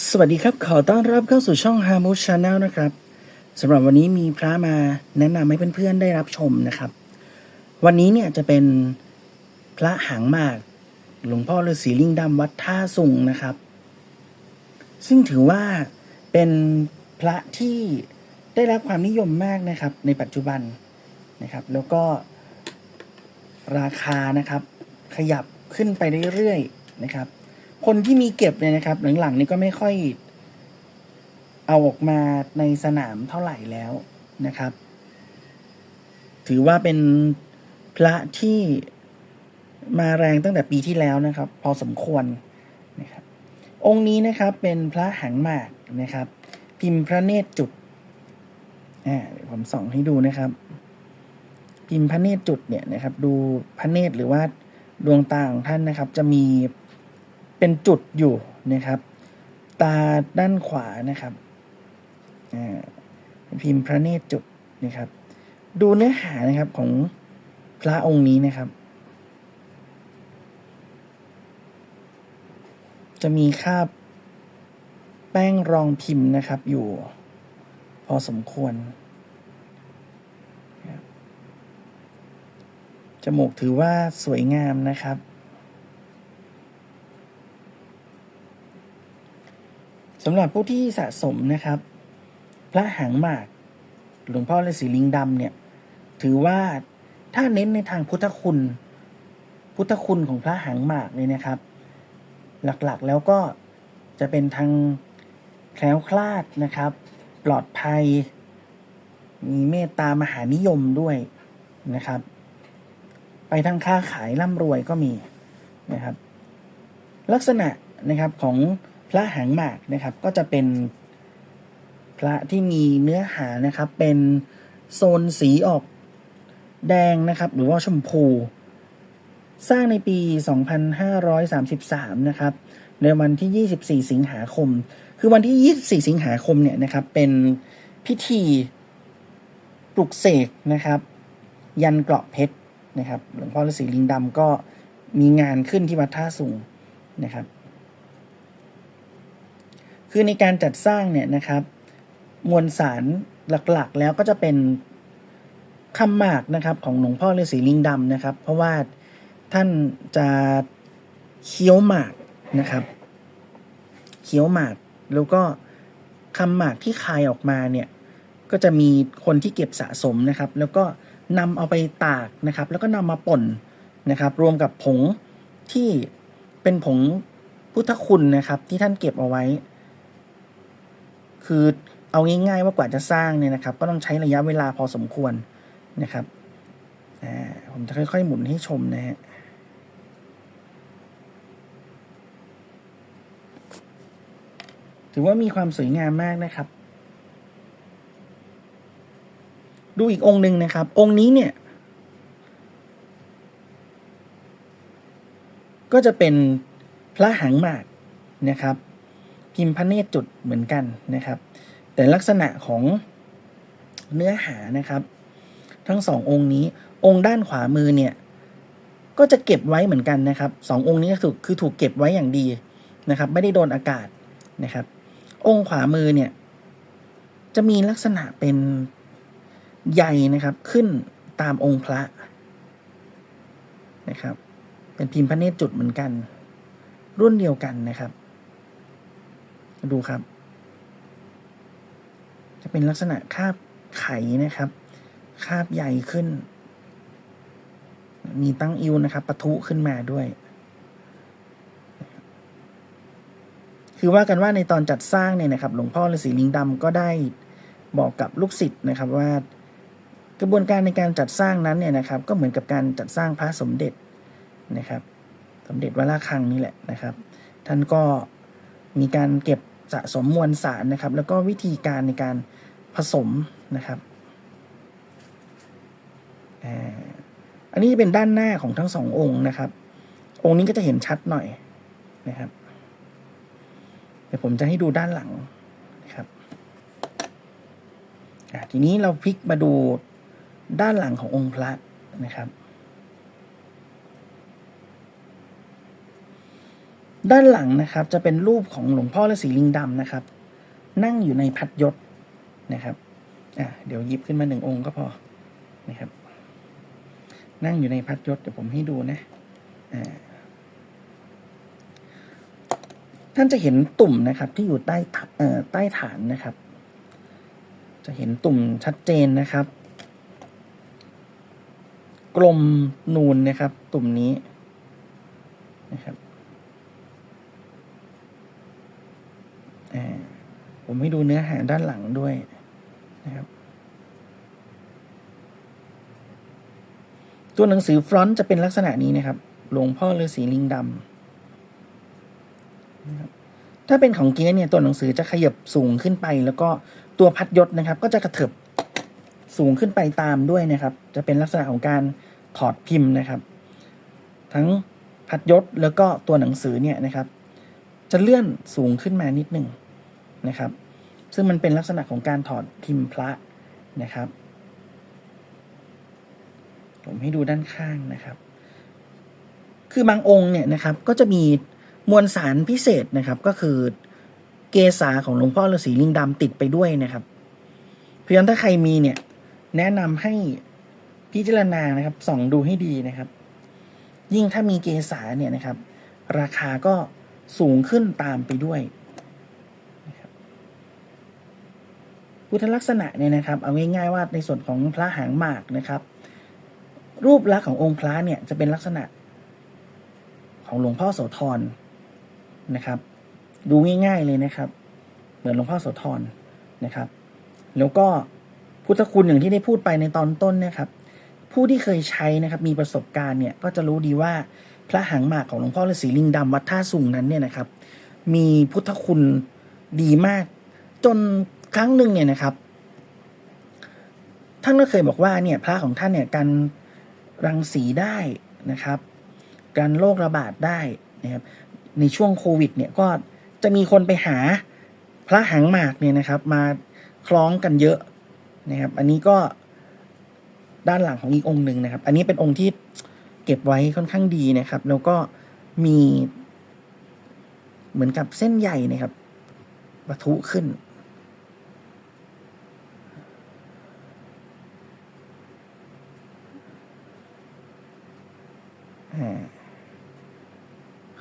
สวัสดีครับ ขอต้อนรับเข้าสู่ช่อง h a r m o o Channel นะครับสำหรับวันนี้มีพระมาแนะนำให้เพื่อนๆได้รับชมนะครับ วันนี้เนี่ยจะเป็นพระหางมาก หลวงพ่อฤาษีลิงดำวัดท่าสุงนะครับ ซึ่งถือว่าเป็นพระที่ได้รับความนิยมมากนะครับ ในปัจจุบันนะครับ แล้วก็ราคานะครับ ขยับขึ้นไปเรื่อยๆนะครับ คนที่มีเก็บเนี่ยนะครับ หลังๆนี้ก็ไม่ค่อยเอาออกมาในสนามเท่าไหร่แล้วนะครับ ถือว่าเป็นพระที่มาแรงตั้งแต่ปีที่แล้วนะครับ พอสมควรนะครับ องค์นี้นะครับเป็นพระหางหมากนะครับ พิมพ์พระเนตรจุดอ่าเดี๋ยวผมส่องให้ดูนะครับ พิมพ์พระเนตรจุดเนี่ยนะครับ ดูพระเนตรหรือว่าดวงตาของท่านนะครับ จะมี เป็นจุดอยู่นะครับ ตาด้านขวานะครับพิมพ์พระเนตรจุดนะครับ ดูเนื้อหานะครับของพระองค์นี้นะครับ จะมีคราบแป้งรองพิมพ์นะครับอยู่พอสมควร จมูกถือว่าสวยงามนะครับ สำหรับผู้ที่สะสมนะครับ พระหางหมากหลวงพ่อฤาษีลิงดำเนี่ย ถือว่าถ้าเน้นในทางพุทธคุณ พุทธคุณของพระหางหมากเลยนะครับ หลักๆแล้วก็จะเป็นทางแคล้วคลาดนะครับ ปลอดภัย มีเมตตามหานิยมด้วยนะครับ ไปทางค้าขายร่ำรวยก็มีนะครับ ลักษณะนะครับของ พระหางหมากนะครับก็จะเป็นพระที่มีเนื้อหานะครับ เป็นโซนสีออกแดงนะครับ หรือว่าชมพู สร้างในปี 2533 นะครับ ในวันที่ 24 สิงหาคม คือวันที่ 24 สิงหาคมเนี่ยนะครับเป็นพิธีปลุกเสกนะครับ ยันเกราะเพชรนะครับ หลวงพ่อฤาษีลิงดำก็มีงานขึ้นที่วัดท่าสุงนะครับ คือในการจัดสร้างเนี่ยนะครับมวลสารหลักๆ แล้วก็จะเป็นคำหมากนะครับของหลวงพ่อฤาษีลิงดำนะครับ เพราะว่าท่านจะเคี้ยวหมากนะครับเคี้ยวหมากแล้วก็คำหมากที่คายออกมาเนี่ยก็จะมีคนที่เก็บสะสมนะครับ แล้วก็นำเอาไปตากนะครับ แล้วก็นำมาป่นนะครับ รวมกับผงที่เป็นผงพุทธคุณนะครับ ที่ท่านเก็บเอาไว้ คือเอาง่ายๆว่ากว่าจะสร้างเนี่ยนะครับ ก็ต้องใช้ระยะเวลาพอสมควรนะครับผมจะค่อยๆ หมุนให้ชมนะฮะถือว่ามีความสวยงามมากนะครับ ดูอีกองค์หนึ่งนะครับ องค์นี้เนี่ย ก็จะเป็นพระหางหมากนะครับ พิมพ์พระเนตรจุดเหมือนกันนะครับ แต่ลักษณะของเนื้อหานะครับ ทั้งสององค์นี้องค์ด้านขวามือเนี่ยก็จะเก็บไว้เหมือนกันนะครับสององค์นี้ก็ถูกคือถูกเก็บไว้อย่างดีนะครับ ไม่ได้โดนอากาศนะครับ องค์ขวามือเนี่ย จะมีลักษณะเป็นใยนะครับ ขึ้นตามองค์พระนะครับ เป็นพิมพ์พระเนตรจุดเหมือนกัน รุ่นเดียวกันนะครับ ดูครับ จะเป็นลักษณะคาบไข่นะครับ คาบใหญ่ขึ้น มีตั้งอิวนะครับปะทุขึ้นมาด้วย คือว่ากันว่าในตอนจัดสร้างเนี่ยนะครับ หลวงพ่อฤาษีลิงดำก็ได้บอกกับลูกศิษย์นะครับว่ากระบวนการในการจัดสร้างนั้นเนี่ยนะครับ ก็เหมือนกับการจัดสร้างพระสมเด็จนะครับ สมเด็จวระฆังนี่แหละนะครับ ท่านก็มีการเก็บ สะสมมวลสารนะครับ แล้วก็วิธีการในการผสมนะครับอันนี้จะเป็นด้านหน้าของทั้งสององค์นะครับ องค์นี้ก็จะเห็นชัดหน่อยนะครับเดี๋ยวผมจะให้ดูด้านหลังนะครับทีนี้เราพลิกมาดูด้านหลังขององค์พระนะครับ ด้านหลังนะครับจะเป็นรูปของหลวงพ่อฤาษีลิงดำนะครับ นั่งอยู่ในพัดยศนะครับอะเดี๋ยวยิบขึ้นมาหนึ่งองค์ก็พอนะครับ นั่งอยู่ในพัดยศเดี๋ยวผมให้ดูนะอ่าท่านจะเห็นตุ่มนะครับที่อยู่ใต้เอ่อใต้ฐานนะครับ จะเห็นตุ่มชัดเจนนะครับ กลมนูนนะครับ ตุ่มนี้นะครับอ่า ผมให้ดูเนื้อหาด้านหลังด้วยนะครับ ตัวหนังสือฟรอนต์จะเป็นลักษณะนี้นะครับ หลวงพ่อฤาษีลิงดำนะครับถ้าเป็นของเกียร์เนี่ยตัวหนังสือจะขยับสูงขึ้นไป แล้วก็ตัวพัดยศนะครับ ก็จะกระเถิบสูงขึ้นไปตามด้วยนะครับ จะเป็นลักษณะของการถอดพิมพ์นะครับ ทั้งพัดยศแล้วก็ตัวหนังสือเนี่ยนะครับ จะเลื่อนสูงขึ้นมานิดหนึ่งนะครับ ซึ่งมันเป็นลักษณะของการถอดพิมพระนะครับ ผมให้ดูด้านข้างนะครับ คือบางองค์เนี่ยนะครับก็จะมีมวลสารพิเศษนะครับ ก็คือเกษาของหลวงพ่อฤาษีลิงดำติดไปด้วยนะครับเพราะฉะนั้นถ้าใครมีเนี่ย แนะนำให้พิจารณานะครับส่องดูให้ดีนะครับ ยิ่งถ้ามีเกษาเนี่ยนะครับ ราคาก็สูงขึ้นตามไปด้วยนะครับ พุทธลักษณะเนี่ยนะครับ เอาง่ายๆว่าในส่วนของพระหางหมากนะครับ รูปลักษณ์ขององค์พระเนี่ยจะเป็นลักษณะของหลวงพ่อโสธรนะครับ ดูง่าย ๆเลยนะครับ เหมือนหลวงพ่อโสธรนะครับ แล้วก็พุทธคุณอย่างที่ได้พูดไปในตอนต้นนะครับ ผู้ที่เคยใช้นะครับ มีประสบการณ์เนี่ยก็จะรู้ดีว่าพระหางหมากของหลวงพ่อฤาษีลิงดำวัดท่าสุงนั้นเนี่ยนะครับ มีพุทธคุณดีมาก จน ครั้งหนึ่งเนี่ยนะครับ ท่านก็เคยบอกว่าเนี่ยพระของท่านเนี่ยการรังสีได้นะครับ การโรคระบาดได้นะครับในช่วงโควิดเนี่ยก็จะมีคนไปหาพระหางหมากเนี่ยนะครับ มาคล้องกันเยอะนะครับ อันนี้ก็ด้านหลังของอีกองค์หนึ่งนะครับ อันนี้เป็นองค์ที่เก็บไว้ค่อนข้างดีนะครับ แล้วก็มีเหมือนกับเส้นใหญ่นะครับปะทุขึ้น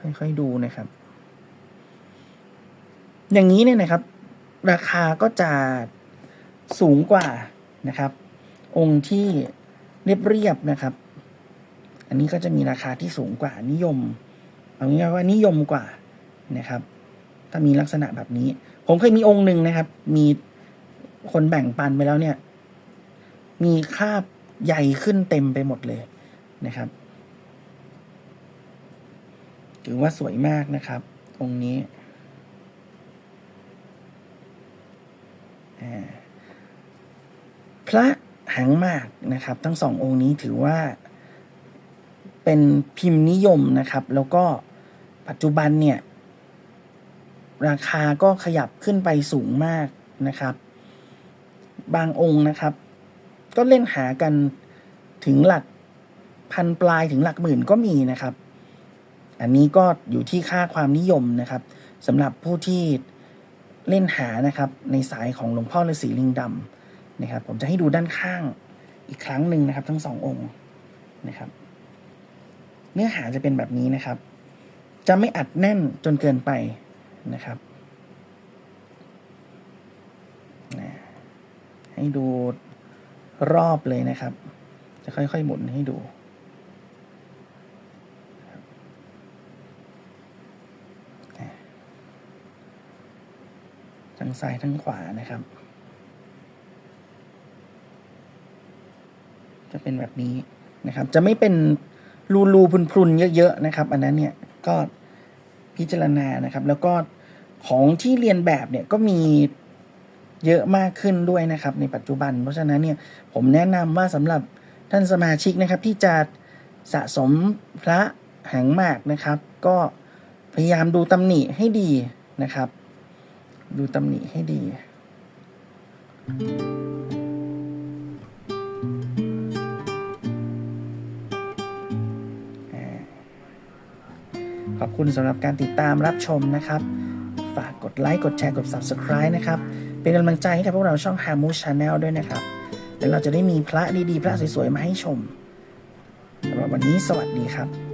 ค่อยๆดูนะครับ อย่างนี้เนี่ยนะครับ ราคาก็จะสูงกว่านะครับ องค์ที่เรียบๆนะครับ อันนี้ก็จะมีราคาที่สูงกว่านิยม เอาง่ายๆว่านิยมกว่านะครับ ถ้ามีลักษณะแบบนี้ ผมเคยมีองค์หนึ่งนะครับ มีคนแบ่งปันไปแล้วเนี่ย มีคราบใหญ่ขึ้นเต็มไปหมดเลยนะครับ ถือว่าสวยมากนะครับองนี้ พระหางมากนะครับ ทั้งสององค์นี้ถือว่า เป็นพิมพ์นิยมนะครับ แล้วก็ปัจจุบันเนี่ย ราคาก็ขยับขึ้นไปสูงมากนะครับ บางองค์นะครับ ก็เล่นหากันถึงหลักพันปลายถึงหลักหมื่นก็มีนะครับ อันนี้ก็อยู่ที่ค่าความนิยมนะครับสำหรับผู้ที่เล่นหานะครับในสายของหลวงพ่อฤาษีลิงดำนะครับ ผมจะให้ดูด้านข้างอีกครั้งหนึ่งนะครับ ทั้งสององค์นะครับ เนื้อหาจะเป็นแบบนี้นะครับ จะไม่อัดแน่นจนเกินไปนะครับให้ดูรอบเลยนะครับ จะค่อยๆหมุนให้ดู ทั้งซ้ายทั้งขวานะครับ จะเป็นแบบนี้นะครับ จะไม่เป็นรูรูพรุนพรุนๆเยอะๆนะครับ อันนั้นเนี่ยก็พิจารณานะครับ แล้วก็ของที่เรียนแบบเนี่ยก็มีเยอะมากขึ้นด้วยนะครับ ในปัจจุบัน เพราะฉะนั้นเนี่ยผมแนะนำว่าสำหรับท่านสมาชิกนะครับ ที่จะสะสมพระหางมากนะครับ ก็พยายามดูตำหนิให้ดีนะครับ ดูตำหนิให้ดี ขอบคุณสำหรับการติดตามรับชมนะครับ ฝากกดไลค์ กดแชร์ กด Subscribe นะครับ เป็นกำลังใจให้กับพวกเราช่อง h a m o Channel ด้วยนะครับแล้วเราจะได้มีพระดีๆ พระสวยๆ มาให้ชมสำหรับวันนี้สวัสดีครับ